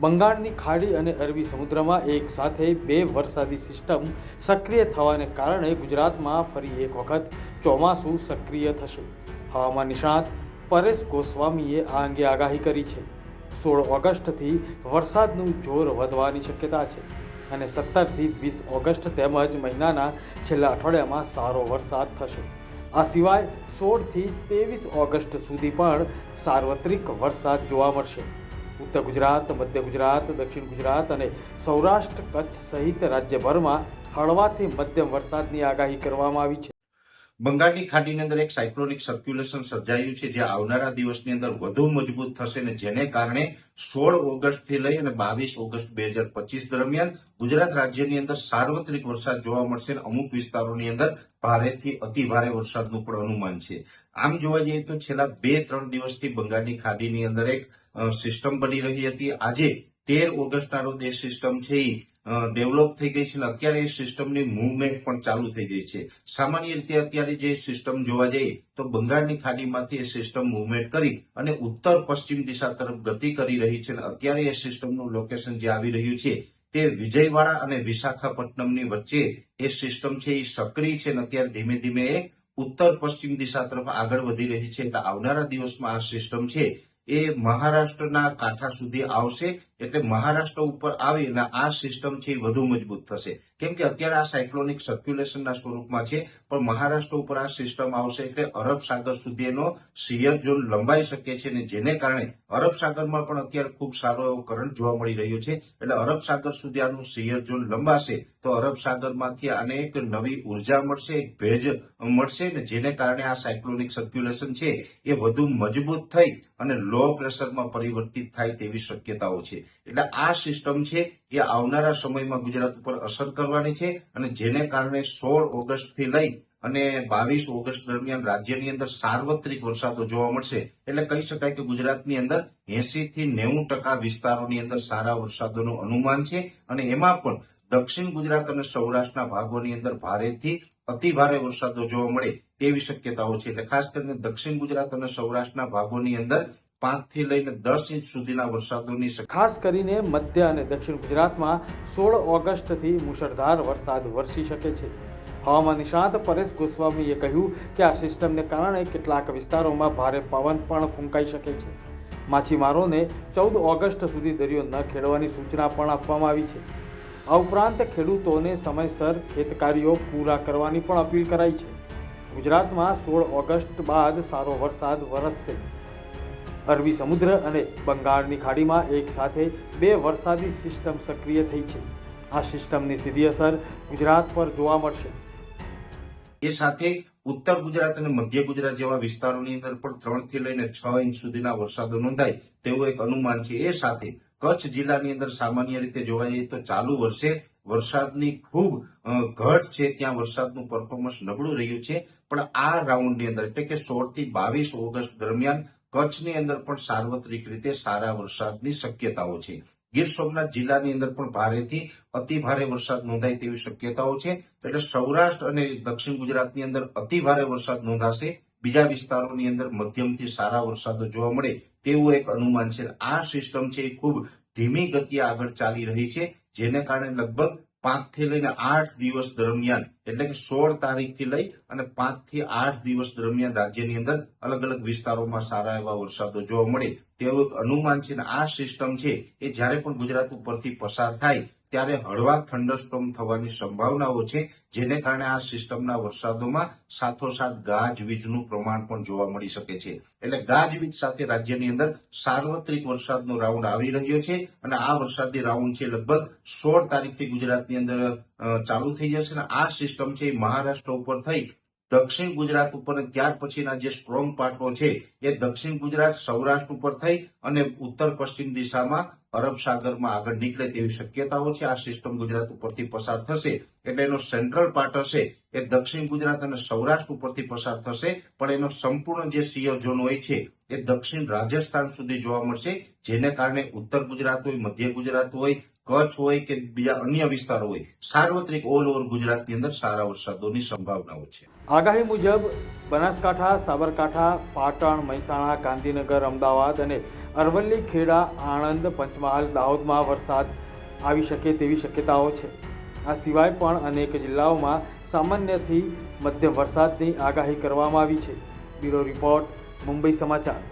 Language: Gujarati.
બંગાળની ખાડી અને અરબી સમુદ્રમાં એક સાથે બે વરસાદી સિસ્ટમ સક્રિય થવાને કારણે ગુજરાતમાં ફરી એક વખત ચોમાસું સક્રિય થશે. હવામાન નિષ્ણાત પરેશ ગોસ્વામીએ આ અંગે આગાહી કરી છે. સોળ ઓગસ્ટથી વરસાદનું જોર વધવાની શક્યતા છે અને સત્તરથી વીસ ઓગસ્ટ તેમજ મહિનાના છેલ્લા અઠવાડિયામાં સારો વરસાદ થશે. આ સિવાય સોળથી ત્રેવીસ ઓગસ્ટ સુધી પણ સાર્વત્રિક વરસાદ જોવા મળશે. ઉત્તર ગુજરાત, મધ્ય ગુજરાત, દક્ષિણ ગુજરાત અને સૌરાષ્ટ્ર કચ્છ સહિત રાજ્યભરમાં હળવાથી મધ્યમ વરસાદની આગાહી કરવામાં આવી છે. બંગાળની ખાડીની અંદર એક સાયક્લોનિક સર્ક્યુલેશન સર્જાયું છે, જે આવનારા દિવસની અંદર વધુ મજબૂત થશે અને જેને કારણે સોળ ઓગસ્ટથી લઈ અને બાવીસ ઓગસ્ટ બે હજાર પચીસ દરમિયાન ગુજરાત રાજ્યની અંદર સાર્વત્રિક વરસાદ જોવા મળશે અને અમુક વિસ્તારોની અંદર ભારેથી અતિ ભારે વરસાદનું પણ અનુમાન છે. આમ જોવા જઈએ તો છેલ્લા બે ત્રણ દિવસથી બંગાળની ખાડીની અંદર એક સિસ્ટમ બની રહી હતી. આજે તેર ઓગસ્ટના રોજ એ સિસ્ટમ છે એ ડેવલપ થઈ ગઈ છે અને અત્યારે એ સિસ્ટમની મુવમેન્ટ પણ ચાલુ થઈ ગઈ છે. સામાન્ય રીતે અત્યારે જે સિસ્ટમ જોવા જઈએ તો બંગાળની ખાડીમાંથી એ સિસ્ટમ મુવમેન્ટ કરી અને ઉત્તર પશ્ચિમ દિશા તરફ ગતિ કરી રહી છે અને અત્યારે એ સિસ્ટમનું લોકેશન જે આવી રહ્યું છે તે વિજયવાડા અને વિશાખાપટ્ટનમની વચ્ચે એ સિસ્ટમ છે એ સક્રિય છે અને અત્યારે ધીમે ધીમે એ ઉત્તર પશ્ચિમ દિશા તરફ આગળ વધી રહી છે. એટલે આવનારા દિવસમાં આ સિસ્ટમ છે એ મહારાષ્ટ્રના કાંઠા સુધી આવશે, એટલે મહારાષ્ટ્ર ઉપર આવી અને આ સિસ્ટમ છે એ વધુ મજબૂત થશે. કેમ કે અત્યારે આ સાયક્લોનિક સર્ક્યુલેશનના સ્વરૂપમાં છે, પણ મહારાષ્ટ્ર ઉપર આ સિસ્ટમ આવશે, એટલે અરબ સાગર સુધી એનો સિયર ઝોન લંબાઈ શકે છે અને જેને કારણે અરબ સાગરમાં પણ અત્યારે ખૂબ સારો એવો કરંટ જોવા મળી રહ્યો છે. એટલે અરબ સાગર સુધી આનું સિયર ઝોન લંબાશે તો અરબ સાગરમાંથી આને એક નવી ઊર્જા મળશે, એક ભેજ મળશે ને જેને કારણે આ સાયક્લોનિક સર્ક્યુલેશન છે એ વધુ મજબૂત થઈ અને લો પ્રેશરમાં પરિવર્તિત થાય તેવી શક્યતાઓ છે. એટલે આ સિસ્ટમ છે એ આવનારા સમયમાં ગુજરાત ઉપર અસર કરવાની છે અને જેને કારણે સોળ ઓગસ્ટથી લઈ અને બાવીસ ઓગસ્ટ દરમિયાન રાજ્યની અંદર સાર્વત્રિક વરસાદો જોવા મળશે. એટલે કહી શકાય કે ગુજરાતની અંદર એસી થી નેવું ટકા વિસ્તારોની અંદર સારા વરસાદોનું અનુમાન છે અને એમાં પણ દક્ષિણ ગુજરાત અને સૌરાષ્ટ્રના ભાગોની અંદર ભારેથી અતિ ભારે વરસાદો જોવા મળે તેવી શક્યતાઓ છે. એટલે ખાસ કરીને દક્ષિણ ગુજરાત અને સૌરાષ્ટ્રના ભાગોની અંદર પાંચથી લઈને દસ ઇંચ સુધીના વરસાદોની ખાસ કરીને મધ્ય અને દક્ષિણ ગુજરાતમાં સોળ ઓગસ્ટથી મુશળધાર વરસાદ વરસી શકે છે. હવામાન નિષ્ણાત પરેશ ગોસ્વામીએ કહ્યું કે આ સિસ્ટમને કારણે કેટલાક વિસ્તારોમાં ભારે પવન પણ ફૂંકાઈ શકે છે. માછીમારોને ચૌદ ઓગસ્ટ સુધી દરિયો ન ખેડવાની સૂચના પણ આપવામાં આવી છે. આ ઉપરાંત ખેડૂતોને સમયસર ખેતકારીઓ પૂરા કરવાની પણ અપીલ કરાઈ છે. ગુજરાતમાં સોળ ઓગસ્ટ બાદ સારો વરસાદ વરસશે. અરબી સમુદ્ર અને બંગાળની ખાડીમાં એક સાથે બે વરસાદી સિસ્ટમ સક્રિય થઈ છે. આ સિસ્ટમની સીધી અસર ગુજરાત પર જોવા મળશે. એ સાથે ઉત્તર ગુજરાત અને મધ્ય ગુજરાત જેવા વિસ્તારોની અંદર પણ ત્રણથી લઈને છ ઇંચ સુધીના વરસાદો નોંધાય તેવું એક અનુમાન છે. એ સાથે કચ્છ જિલ્લાની અંદર સામાન્ય રીતે જોવા જઈએ તો ચાલુ વર્ષે વરસાદની ખૂબ ઘટ છે. ત્યાં વરસાદનું પરફોર્મન્સ નબળું રહ્યું છે. પણ આ રાઉન્ડની અંદર, એટલે કે સોળથી બાવીસ ઓગસ્ટ દરમિયાન કચ્છની અંદર પણ સાર્વત્રિક રીતે સારા વરસાદની શક્યતાઓ છે. ગીર સોમનાથ જિલ્લાની અંદર પણ ભારેથી અતિ ભારે વરસાદ નોંધાય તેવી શક્યતાઓ છે. એટલે સૌરાષ્ટ્ર અને દક્ષિણ ગુજરાતની અંદર અતિ ભારે વરસાદ નોંધાશે. બીજા વિસ્તારોની અંદર મધ્યમથી સારા વરસાદો જોવા મળે તેવું એક અનુમાન છે. આ સિસ્ટમ છે એ ખૂબ ધીમી ગતિએ આગળ ચાલી રહી છે, જેને કારણે લગભગ પાંચથી લઈને આઠ દિવસ દરમિયાન, એટલે કે સોળ તારીખથી લઈ અને પાંચથી આઠ દિવસ દરમિયાન રાજ્યની અંદર અલગ અલગ વિસ્તારોમાં સારા એવા વરસાદો જોવા મળે તેવું એક અનુમાન છે. અને આ સિસ્ટમ છે એ જ્યારે પણ ગુજરાત ઉપરથી પસાર થાય ત્યારે હળવા થંડરસ્ટોમ થવાની સંભાવનાઓ છે, જેને કારણે આ સિસ્ટમના વરસાદોમાં સાથોસાથ ગાજવીજનું પ્રમાણ પણ જોવા મળી શકે છે. એટલે ગાજવીજ સાથે રાજ્યની અંદર સાર્વત્રિક વરસાદનો રાઉન્ડ આવી રહ્યો છે અને આ વરસાદી રાઉન્ડ છે લગભગ સોળ તારીખથી ગુજરાતની અંદર ચાલુ થઈ જશે અને આ સિસ્ટમ છે એ મહારાષ્ટ્ર ઉપર થઈ, દક્ષિણ ગુજરાત ઉપર ત્યાર પછીના જે સ્ટ્રોંગ પાર્ટો છે એ દક્ષિણ ગુજરાત, સૌરાષ્ટ્ર ઉપર થઈ અને ઉત્તર પશ્ચિમ દિશામાં અરબ સાગરમાં આગળ નીકળે તેવી શક્યતાઓ છે. આ સિસ્ટમ ગુજરાત ઉપરથી પસાર થશે એટલે એનો સેન્ટ્રલ પાર્ટ હશે એ દક્ષિણ ગુજરાત અને સૌરાષ્ટ્ર ઉપરથી પસાર થશે. પણ એનો સંપૂર્ણ જે સિંહ ઝોન હોય છે એ દક્ષિણ રાજસ્થાન સુધી જોવા મળશે. જેને કારણે ઉત્તર ગુજરાત હોય, મધ્ય ગુજરાત હોય કચ્છ હોય કે બીજા અન્ય વિસ્તારો હોય, સાર્વત્રિક ઓલ ઓવર ગુજરાતની અંદર સારા વરસાદોની સંભાવનાઓ છે. આગાહી મુજબ, બનાસકાંઠા, સાબરકાંઠા, પાટણ, મહેસાણા, ગાંધીનગર, અમદાવાદ અને અરવલ્લી, ખેડા, આણંદ, પંચમહાલ, દાહોદમાં વરસાદ આવી શકે તેવી શક્યતાઓ છે. આ સિવાય પણ અનેક જિલ્લાઓમાં સામાન્યથી મધ્યમ વરસાદની આગાહી કરવામાં આવી છે. બ્યુરો રિપોર્ટ, મુંબઈ સમાચાર.